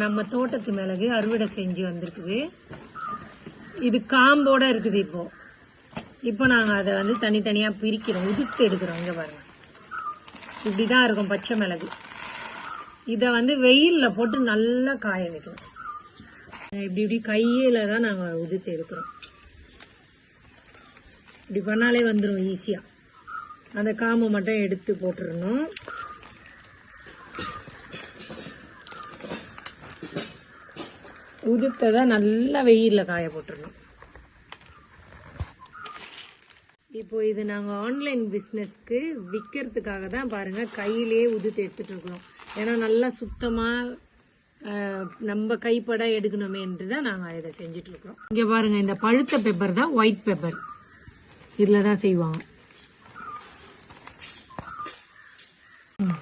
நம்ம தோட்டத்து மிளகு அறுவடை செஞ்சு வந்திருக்குது. இது காம்போட இருக்குது இப்போ. இப்போ நாங்கள் அதை வந்து தனித்தனியாக பிரிக்கிறோம். உதுத்து எடுக்கிறோம். இங்கே பாருங்கள் இப்படி தான் இருக்கும் பச்சை மிளகு. இதை வந்து வெயிலில் போட்டு நல்லா காய வைக்கணும். இப்படி இப்படி கையில் தான் நாங்கள் உதுத்து எடுக்கிறோம். இப்படி பண்ணாலே வந்துடும் ஈஸியாக அந்த காம்பை மட்டும் எடுத்து போட்டுடணும் உதிர்த்ததை நல்லா வெயிலில் காய போட்டுடணும் இப்போ இது நாங்கள் ஆன்லைன் பிஸ்னஸ்க்கு விற்கிறதுக்காக தான் பாருங்கள் கையிலே உதுத்து எடுத்துகிட்ருக்குறோம் ஏன்னா நல்லா சுத்தமாக நம்ம கைப்பட எடுக்கணுமேன்ட்டு தான் நாங்கள் இதை செஞ்சிட்ருக்குறோம் இங்கே பாருங்கள் இந்த பழுத்த பெப்பர் தான் ஒயிட் பெப்பர் இதில் தான் செய்வாங்க. ம்.